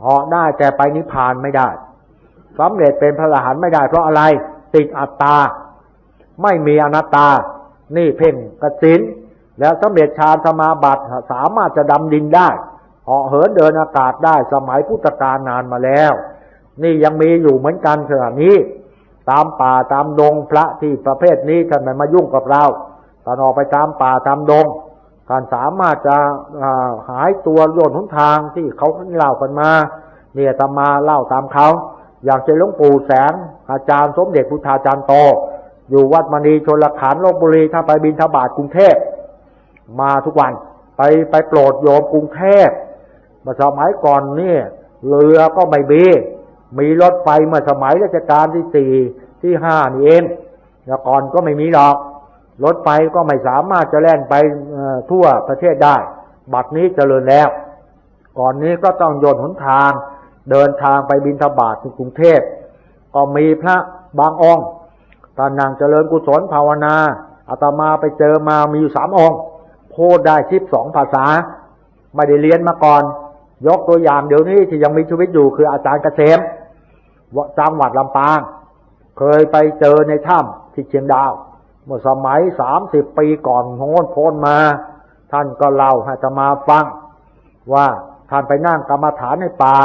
เหาะได้แต่ไปนิพพานไม่ได้สำเร็จเป็นพระอรหันต์ไม่ได้ เพราะอะไร ติดอัตตา ไม่มีอนัตตา นี่เพ่งกสินแล้วสำเร็จฌานสมาบัติสามารถจะดำดินได้เหาะเหินเดินอากาศได้สมัยพุทธกาลนานมาแล้ว นี่ยังมีอยู่เหมือนกันขณะนี้ ตามป่าตามดงพระที่ประเภทนี้ท่านไม่มายุ่งกับเราตอนออกไปตามป่าตามดง ท่านสามารถจะหายตัวโยนหนทางที่เขาเล่ากันมา เนี่ยตมาเล่าตามเขา อย่างเช่นหลวงปู่แสง อาจารย์สมเด็จพุทธาจารย์โต อยู่วัดมณีชนละขันลบบุรีถ้าไปบินทบาทกรุงเทพมาทุกวันไปไปโปรดโยมกรุงเทพมื่อสมัยก่อนเนี่ยเรือก็ไม่มีมีรถไฟเมื่อสมัยรัชกาลที่สี่ที่ห้านี่เองแล้วก่อนก็ไม่มีหรอก รถไฟก็ไม่สามารถจะแล่นไปทั่วประเทศได้ บัดนี้เจริญแล้ว ก่อนนี้ก็ต้องโยนหนทางเดินทางไปบินทบาทถึงกรุงเทพก็มีพระบางองค์ตอนนางเจริญกุศลภาวนาอาตมาไปเจอมามีอยู่สามองค์ พูดได้ชิบสองภาษา ไม่ได้เรียนมาก่อน ยกตัวอย่างเดี๋ยวนี้ที่ยังมีชีวิตอยู่คืออาจารย์เกษมจังหวัดลำปาง เคยไปเจอในถ้ำที่เชียงดาว เมื่อสมัยสามสิบปีก่อนโน้นพ้นมา ท่านก็เล่าให้จะมาฟัง ว่าท่านไปนั่งกรรมฐานในป่า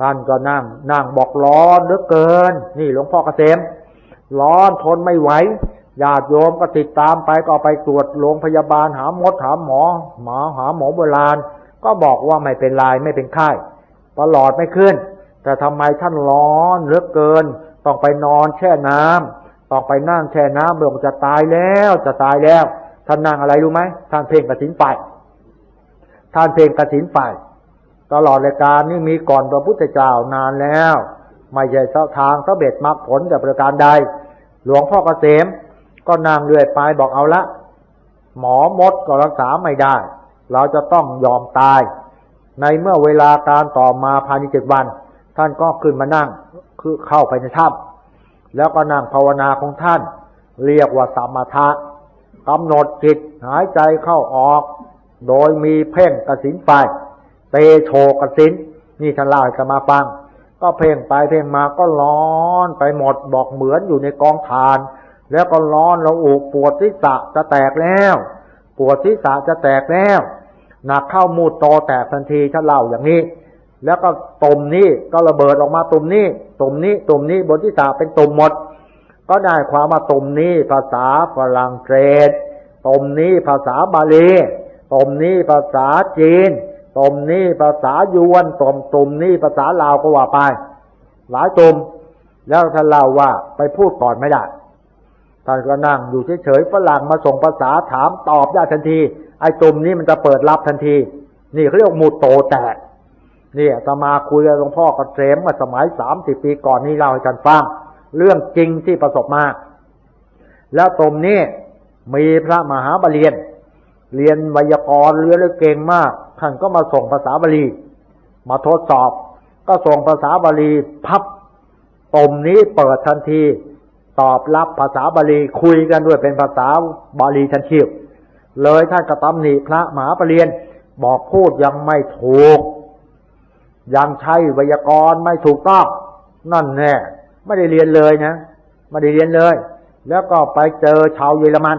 ท่านก็นั่งนั่งบอกร้อนเหลือเกิน นี่หลวงพ่อเกษมร้อนทนไม่ไหวญาติโยมก็ติดตามไปก็ไปตรวจโรงพยาบาลหามดหาหมอหมอหาหมอโบราณ ก็บอกว่าไม่เป็นไรไม่เป็นไข้ตลอดไม่ขึ้น แต่ทำไมท่านร้อนเหลือเกิน ต้องไปนอนแช่น้ำ ต้องไปนั่งแช่น้ำบอกจะตายแล้วจะตายแล้ว ท่านนั่งอะไรรู้ไหมท่านเพ่งกระสินไฟท่านเพ่งกระสินไฟตลอดรายการนี้มีก่อนพระพุทธเจ้านานแล้ว ไม่ใช่ทางสเบ็ดมรรคผลแต่ประการใด หลวงพ่อเกษมก็นางเรื่อยไปบอกเอาละ หมอมดก็รักษาไม่ได้ เราจะต้องยอมตาย ในเมื่อเวลาการต่อมาภายในเจ็ดวัน ท่านก็ขึ้นมานั่งคือเข้าไปในถ้ำ แล้วก็นั่งภาวนาของท่าน เรียกว่าสมถะกำหนดจิตหายใจเข้าออก โดยมีเพ่งกสินไป เตโชกสินนี่ท่านเล่าให้มาฟัง ก็เพ่งไปเพ่งมาก็ร้อนไปหมดบอกเหมือนอยู่ในกองทาน แล้วก็ร้อนเราอุกปวดศีรษะจะแตกแล้ว ปวดศีรษะจะแตกแล้วหนักเข้ามูดโตแตกทันทีถ้าเล่าอย่างนี้ แล้วก็ตุ่มนี้ก็ระเบิดออกมาตุ่มนี้ ตุ่มนี้ตุ่มนี้บนศีรษะเป็นตุ่มหมด ก็ได้ความว่าตุ่มนี้ภาษาฝรั่งเศสตุ่มนี้ภาษาบาลีตุ่มนี้ภาษาจีนตุ่มนี้ภาษายวนตุ่มตุ่มนี้ภาษาลาวก็ว่าไป หลายตุ่มแล้วท่านเล่าว่าไปพูดก่อนไม่ได้ท่านก็นั่งอยู่เฉยๆฝรั่งมาส่งภาษาถามตอบได้ทันที ไอ้ตุ่มนี้มันจะเปิดรับทันที นี่เขาเรียกมูโตแตก นี่ตมาคุยกับหลวงพ่อกับเสมมาสมัยสามสิบปีก่อนนี่เล่าให้ท่านฟังเรื่องจริงที่ประสบมา แล้วตมนี้มีพระมหาบาลีนเรียนไวยากรณ์เรือเรือเก่งมาก ท่านก็มาส่งภาษาบาลี มาทดสอบ ก็ส่งภาษาบาลีพับตมนี้เปิดทันที ตอบรับภาษาบาลีคุยกันด้วยเป็นภาษาบาลีทันทีเลยท่านกระตำหนิพระมหาปรริญบอกพูดยังไม่ถูก ยังใช้ไวยากรณ์ไม่ถูกต้องนั่นแน่ไม่ได้เรียนเลยนะไม่ได้เรียนเลย แล้วก็ไปเจอชาวเยอรมัน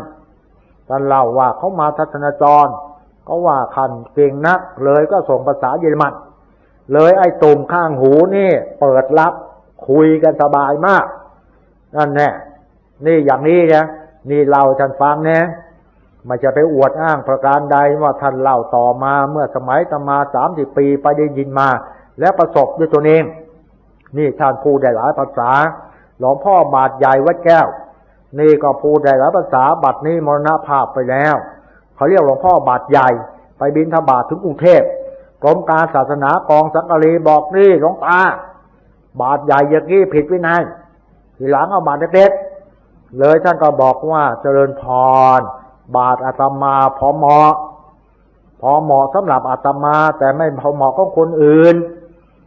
ท่านเล่าว่าเขามาทัศนจรก็ว่าคันเก่งนักเลยก็ส่งภาษาเยอรมัน เลยไอ้ตุ่มข้างหูนี่ เปิดรับคุยกันสบายมาก นั่นแน่นี่อย่างนี้นะนี่เล่าท่านฟังนะ ไม่จะไปอวดอ้างประการใดว่าท่านเล่าต่อมาเมื่อสมัยตมาสามสิบปีไปได้ยินมา แล้วประสบด้วยตัวเอง นี่ท่านพูดได้หลายภาษา หลวงพ่อบาทใหญ่วัดแก้ว นี่ก็พูดได้หลายภาษาบัตรนี้มรณภาพไปแล้ว เขาเรียกหลวงพ่อบาทใหญ่ ไปบินทบาทถึงกรุงเทพกรมการศาสนากองสังกะรีบอกนี่หลวงตาบาทใหญ่อย่างนี้ผิดวินัยทีหลังเอาบาทเล็กๆเลยท่านก็บอกว่าเจริญพร บาทอาตมาพอเหมาะ พอเหมาะสำหรับอาตมา แต่ไม่พอเหมาะของคนอื่น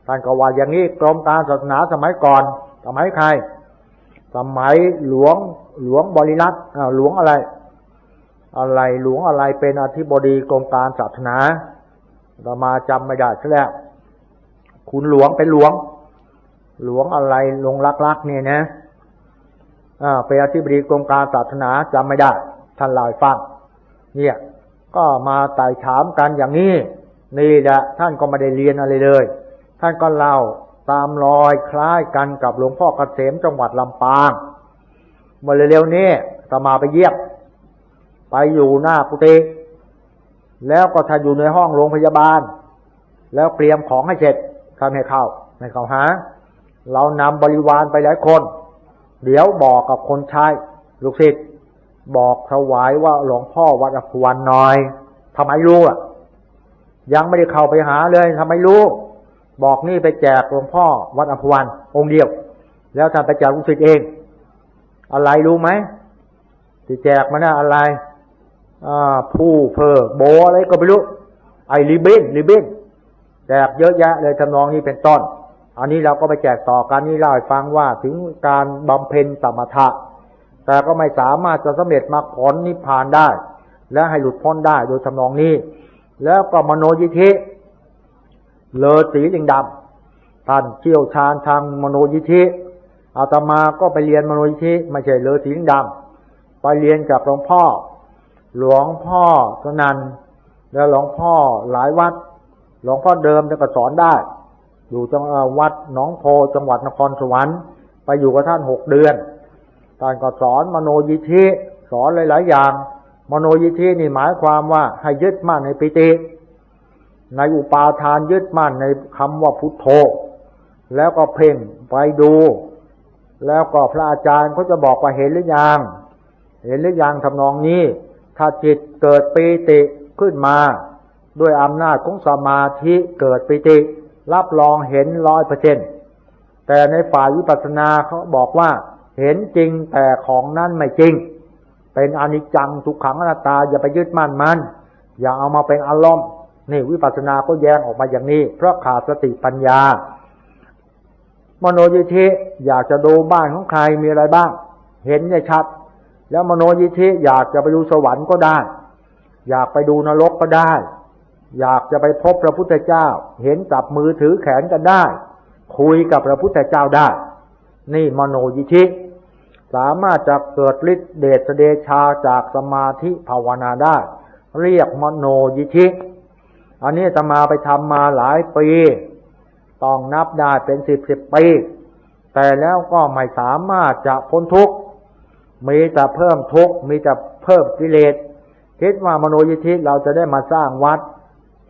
ท่านก็ว่าอย่างนี้กรมการศาสนาสมัยก่อน สมัยใคร สมัยหลวงหลวงบริรัตหลวงอะไร อะไรหลวงอะไรเป็นอธิบดีกรมการศาสนาอาตมาจำไม่ได้ใช่แล้วคุณหลวงเป็นหลวง หลวงอะไรลงลักๆเนี่ยนะอ่าเป็นอธิบดีกรมการศาสนาจำไม่ได้ ท่านเล่าให้ฟังเนี่ยก็มาไต่ถามกันอย่างนี้นี่แหละท่านก็ไม่ได้เรียนอะไรเลย ท่านก็เล่าตามรอยคล้ายกันกับหลวงพ่อเกษมจังหวัดลำปางเมื่อเร็วๆนี้ตมาไปเยี่ยมไปอยู่หน้ากุฏิแล้วก็ท่านอยู่ในห้องโรงพยาบาล แล้วเตรียมของให้เสร็จท่านให้เข้าให้เข้าหา เรานำบริวารไปหลายคน เดี๋ยวบอกกับคนใช้ลูกศิษย์ บอกถวายว่าหลวงพ่อวัดอภวันหน่อยทำไมรู้อะ ยังไม่ได้เข้าไปหาเลยทำไมรู้ บอกนี่ไปแจกหลวงพ่อวัดอภวันองค์เดียว แล้วท่านไปแจกลูกศิษย์เอง อะไรรู้ไหมที่แจกมาน่ะอะไรอผู้เพอโบอะไรก็ไม่รู้ ไอริบินริบินแจกเยอะแยะเลยทำนองนี้เป็นต้น อันนี้เราก็ไปแจกต่อกันนี่เล่าให้ฟังว่าถึงการบำเพ็ญสมถะ แต่ก็ไม่สามารถจะสำเร็จมรรคผลนิพพานได้ และให้หลุดพ้นได้โดยทำนองนี้ แล้วก็มโนยิธิเลอสีลิงดำท่านเชี่ยวชาญทางมโนยิธิอาตมาก็ไปเรียนมโนยิธิไม่ใช่เลอสีลิงดำไปเรียนกับหลวงพ่อ หลวงพ่อสนันแล้วหลวงพ่อหลายวัด หลวงพ่อเดิมจะก็สอนได้ อยู่จังหวัดหนองโพจังหวัดนครสวรรค์ไปอยู่กับท่านหกเดือน ท่านก็สอนมโนยิธิสอนหลาย ๆ อย่าง มโนยิธินี่หมายความว่าให้ยึดมั่นในปิติ ในอุปาทานยึดมั่นในคำว่าพุทโธ แล้วก็เพ่งไปดู แล้วก็พระอาจารย์เขาจะบอกว่าเห็นหรือยังเห็นหรือยังทำนองนี้ ถ้าจิตเกิดปีติขึ้นมา ด้วยอำนาจของสมาธิเกิดปิติ รับรองเห็นร้อยเปอร์เซ็นแต่ในฝ่ายวิปัสสนาเขาบอกว่า เห็นจริงแต่ของนั้นไม่จริง เป็นอนิจจังทุกขังอนัตตา อย่าไปยึดมั่นมัน อย่าเอามาเป็นอารมณ์นี่วิปัสสนาก็แยงออกมาอย่างนี้ เพราะขาดสติปัญญา มโนยิธิอยากจะดูบ้านของใครมีอะไรบ้าง เห็นได้ชัด แล้วมโนยิธิอยากจะไปดูสวรรค์ก็ได้ อยากไปดูนรกก็ได้ อยากจะไปพบพระพุทธเจ้า เห็นจับมือถือแขนกันได้ คุยกับพระพุทธเจ้าได้ นี่มโนยิธิ สามารถจะเกิดฤทธิเดชเดชาจากสมาธิภาวนาได้ เรียกมโนยิธิอันนี้จะมาไปทำมาหลายปี ต้องนับได้เป็นสิบสิบปี แต่แล้วก็ไม่สามารถจะพ้นทุกข์ มีแต่เพิ่มทุกข์ มีแต่เพิ่มกิเลส คิดว่ามโนยิธิเราจะได้มาสร้างวัด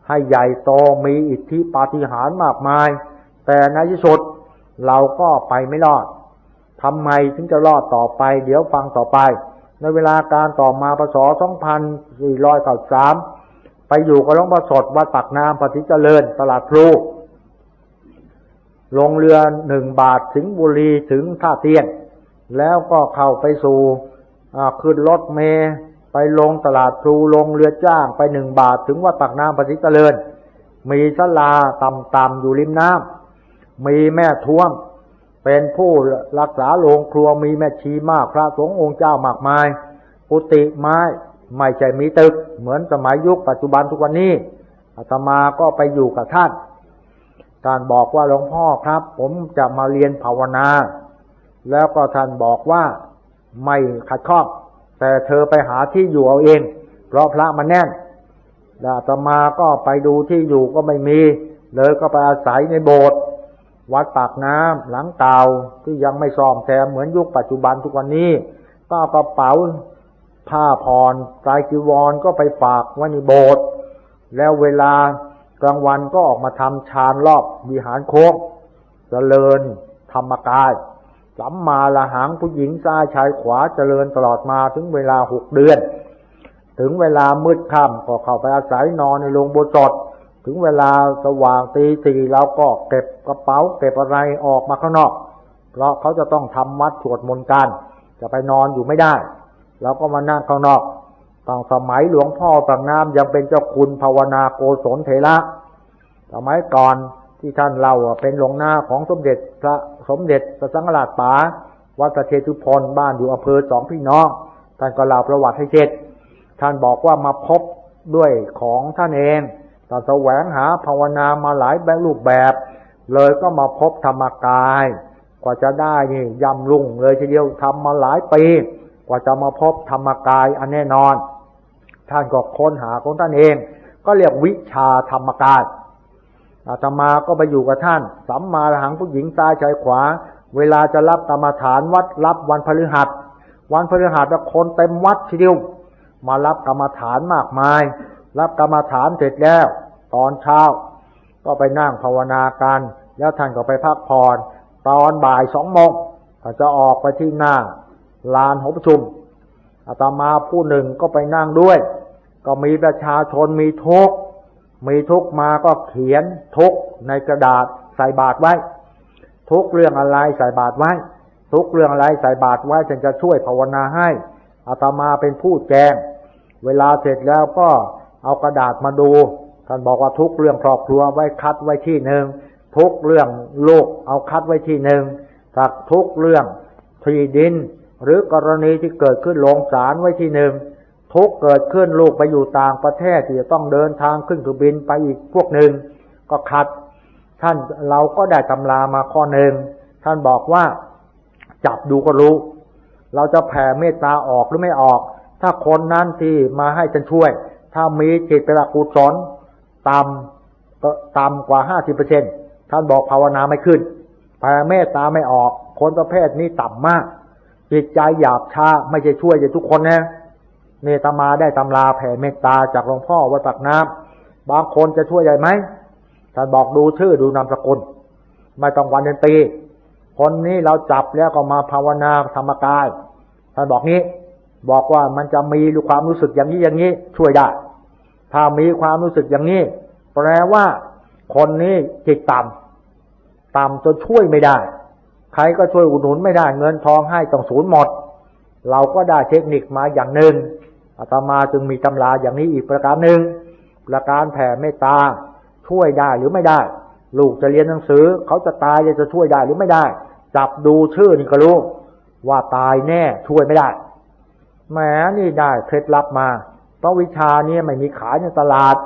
ให้ใหญ่โตมีอิทธิปาฏิหาริย์มากมาย แต่ในที่สุดเราก็ไปไม่รอด ทำไมถึงจะรอดต่อไป เดี๋ยวฟังต่อไป ในเวลาการต่อมาพศ2493ไปอยู่กับหลวงพ่อสดวัดปากน้ำปฏิเจริญตลาดพลูลงเรือหนึ่งบาทถึงบุรีถึงท่าเตียน แล้วก็เข้าไปสู่ขึ้นรถเมย์ไปลงตลาดพลูลงเรือจ้างไปหนึ่งบาทถึงวัดปากน้ำปฏิเจริญ มีศาลาต่ำๆอยู่ริมน้ำมีแม่ท้วม เป็นผู้รักษาโรงครัวมีแม่ชีมาก พระสงฆ์องค์เจ้ามากมายกุฏิไม้ไม่ใช่มีตึก เหมือนสมัยยุคปัจจุบันทุกวันนี้อาตมาก็ไปอยู่กับท่านการบอกว่าหลวงพ่อครับ ผมจะมาเรียนภาวนา แล้วก็ท่านบอกว่าไม่ขัดข้องแต่เธอไปหาที่อยู่เอาเอง เพราะพระมันแน่นอาตมาก็ไปดูที่อยู่ก็ไม่มี เลยก็ไปอาศัยในโบสถ์ วัดปากน้ำหลังเตาที่ยังไม่ซ่อมแซมเหมือนยุคปัจจุบันทุกวันนี้ ก็เอากระเป๋าผ้าผ่อนสายจีวรก็ไปฝากไว้ในโบสถ์แล้วเวลากลางวันก็ออกมาทำฌานรอบวิหารโค้งเจริญธรรมกายสัมมาละหังผู้หญิงซ้ายชายขวาเจริญตลอดมาถึงเวลาหกเดือน ถึงเวลามืดค่ำก็เข้าไปอาศัยนอนในโรงโบสถ์ ถึงเวลาสว่างตีสี่เราก็เก็บกระเป๋าเก็บอะไรออกมาข้างนอก เพราะเขาจะต้องทำวัดสวดมนต์กัน จะไปนอนอยู่ไม่ได้เราก็มานั่งข้างนอกตอนสมัยหลวงพ่อต่างน้ำยังเป็นเจ้าคุณภาวนาโกศลเถระสมัยก่อนที่ท่านเล่าเป็นหลวงหน้าของสมเด็จพระสมเด็จพระสังฆราชป๋าวัดประเทศทุพลบ้านอยู่อำเภอสองพี่น้องท่านก็เล่าประวัติให้เสร็จท่านบอกว่ามาพบด้วยของท่านเอง ตอนแสวงหาภาวนามาหลายแบบรูปแบบ เลยก็มาพบธรรมกาย กว่าจะได้นี่ยำลุ่งเลยทีเดียวทำมาหลายปีกว่าจะมาพบธรรมกายอันแน่นอน ท่านก็ค้นหาของท่านเอง ก็เรียกวิชาธรรมกายอาตมาก็ไปอยู่กับท่าน สัมมาหังผู้หญิงซ้ายชายขวา เวลาจะรับกรรมฐานวัดรับวันพฤหัส วันพฤหัสคนเต็มวัดทีเดียว มารับกรรมฐานมากมาย รับกรรมฐานเสร็จแล้ว ตอนเช้า ก็ไปนั่งภาวนากัน แล้วท่านก็ไปพักผ่อนตอนบ่ายสองโมงก็จะออกไปที่หน้าลานหอประชุมอาตมาผู้หนึ่งก็ไปนั่งด้วย ก็มีประชาชนมีทุกมีทุกมาก็เขียนทุกในกระดาษใส่บาตรไว้ ทุกเรื่องอะไรใส่บาตรไว้ ทุกเรื่องอะไรใส่บาตรไว้ฉันจะช่วยภาวนาให้อาตมาเป็นผู้แจง เวลาเสร็จแล้วก็ เอากระดาษมาดู ท่านบอกว่าทุกเรื่องครอบครัวไว้คัดไว้ที่หนึ่งทุกเรื่องโลกเอาคัดไว้ที่หนึ่งถักทุกเรื่องที่ดิน หรือกรณีที่เกิดขึ้นลงศาลไว้ที่หนึ่งทุกเกิดขึ้นลูกไปอยู่ต่างประเทศที่จะต้องเดินทางขึ้นเครื่องบินไปอีกพวกหนึ่งก็คัด ท่านเราก็ได้ตำรามาข้อหนึ่งท่านบอกว่าจับดูก็รู้ เราจะแผ่เมตตาออกหรือไม่ออก ถ้าคนนั้นที่มาให้ฉันช่วย ถ้ามีจิตเป็นอกุศลต่ำก็ต่ำกว่าห้าสิบเปอร์เซ็นท่านบอกภาวนาไม่ขึ้นแผ่เมตตาไม่ออก คนประเภทนี้ต่ำมาก จิตใจหยาบช้าไม่ใช่ช่วยจะทุกคนนะเนตมาได้ตำราแผ่เมตตาจากหลวงพ่อวัดปากน้ำบางคนจะช่วยได้ไหมท่านบอกดูชื่อดูนามสกุล ไม่ต้องวันเดือนปีคนนี้เราจับแล้วก็มาภาวนาธรรมกายท่านบอกงี้ บอกว่ามันจะมีความรู้สึกอย่างนี้อย่างนี้ช่วยได้ ถ้ามีความรู้สึกอย่างนี้ แปลว่า คนนี้จิตต่ำต่ำจนช่วยไม่ได้ ใครก็ช่วยอุดหนุนไม่ได้ เงินทองให้ต้องสูญหมด เราก็ได้เทคนิคมาอย่างหนึ่งอาตมาจึงมีตำราอย่างนี้อีกประการหนึ่งประการแผ่เมตตาช่วยได้หรือไม่ได้ ลูกจะเรียนหนังสือ เขาจะตายจะช่วยได้หรือไม่ได้ จับดูชื่อนี่ก็รู้ว่าตายแน่ช่วยไม่ได้แหมนี่ได้เคล็ดลับมา ราะวิชานี้ไม่มีขายในตลาด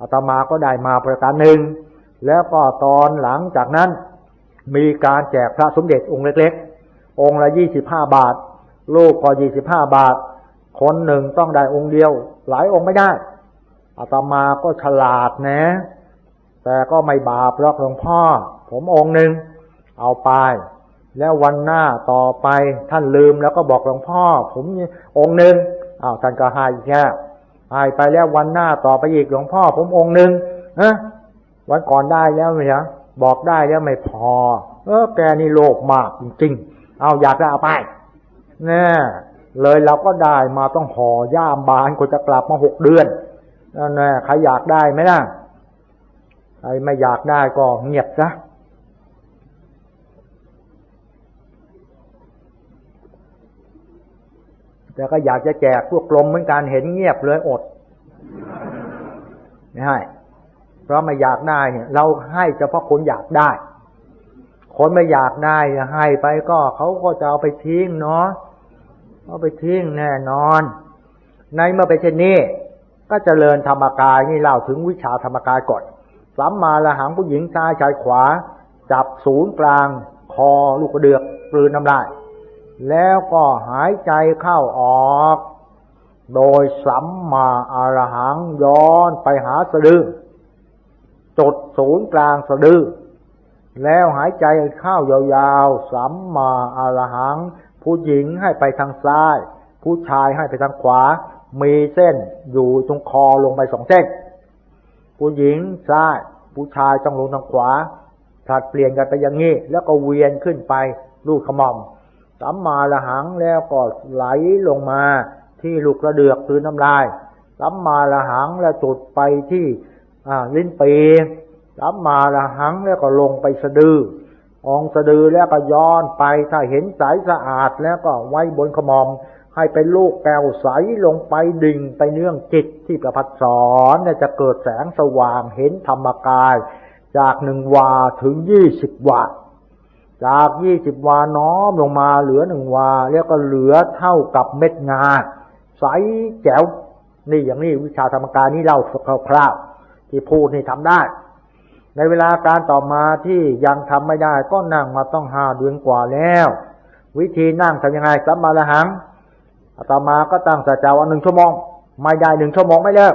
อาตมาก็ได้มาประการหนึ่ง แล้วก็ตอนหลังจากนั้น มีการแจกพระสมเด็จองค์เล็กๆ องค์ละยี่สิบห้าบาท ลูกก็ยี่สิบห้าบาท คนหนึ่งต้องได้องค์เดียว หลายองค์ไม่ได้อาตมาก็ฉลาดนะ แต่ก็ไม่บาปหรอกหลวงพ่อ ผมองค์หนึ่งเอาไป แล้ววันหน้าต่อไปท่านลืมแล้วก็บอกหลวงพ่อ ผมองค์หนึ่งอ้าวท่านก็ใหายอีกแค่ หายไปแล้ววันหน้าต่อไปอีกหลวงพ่อ ผมองค์หนึ่งฮะวันก่อนได้แล้วไหมจ๊ะบอกได้แล้วไม่พอ เออแกนี่โลภมากจริงๆ เอาอยากจะเอาไปแน่เลยเราก็ได้มาต้องห่อย่ามบานก็จะกลับมาหกเดือนนั่นแน่ใครอยากได้ไหมล่ะใครไม่อยากได้ก็เงียบซะ แต่ก็อยากจะแจกพวกกลมเหมือนกันเห็นเงียบเลยอดไม่ให้เพราะไม่อยากได้เนี่ย เราให้เฉพาะคนอยากได้ คนไม่อยากได้ให้ไปก็เขาก็จะเอาไปทิ้งเนาะเอาไปทิ้งแน่นอน ในเมื่อไปเช่นนี้ก็จเจริญธรรมกายนี่เล่าถึงวิชาธรรมกายก่อนสัมมาละหังผู้หญิงซ้ายชายขวา จับศูนย์กลาง คอลูกกระเดือกปลืนน้ำลาย แล้วก็หายใจเข้าออก โดยสัมมาอารหังย้อนไปหาสะดือจดศูนย์กลางสะดือ แล้วหายใจเข้ายาวๆ สัมมาอารหัง ผู้หญิงให้ไปทางซ้าย ผู้ชายให้ไปทางขวา มีเส้นอยู่ตรงคอลงไปสองเส้น ผู้หญิงซ้าย ผู้ชายต้องลงทางขวาผลัดเปลี่ยนกันไปอย่างนี้ แล้วก็เวียนขึ้นไปลูกขมอม สัมมาละหังแล้วก็ไหลลงมาที่ลูกกระเดือกคือน้ำลายสัมมาละหังแล้วจุดไปที่ลิ้นปีสัมมาละหังแล้วก็ลงไปสะดือองสะดือแล้วก็ย้อนไปถ้าเห็นใสสะอาดแล้วก็ไว้บนขมอม ให้เป็นลูกแก้วใสลงไปดิ่งไปเนื่องจิตที่ประพัดสอนเนี่ยจะเกิดแสงสว่างเห็นธรรมกาย จากหนึ่งวาถึงยี่สิบวา จากยี่สิบวาน้อมลงมาเหลือหนึ่งวาแล้วก็เหลือเท่ากับเม็ดงาใสแจ๋วนี่อย่างนี้วิชาธรรมกายนี่เล่าคร่าวๆที่พูดนี่ทำได้ ในเวลาการต่อมาที่ยังทำไม่ได้ ก็นั่งมาต้องห้าเดือนกว่าแล้ว วิธีนั่งทำยังไงสัมมาละหังต่อมาก็ตั้งสัจจาวันหนึ่งชั่วโมง ไม่ได้หนึ่งชั่วโมงไม่เลิก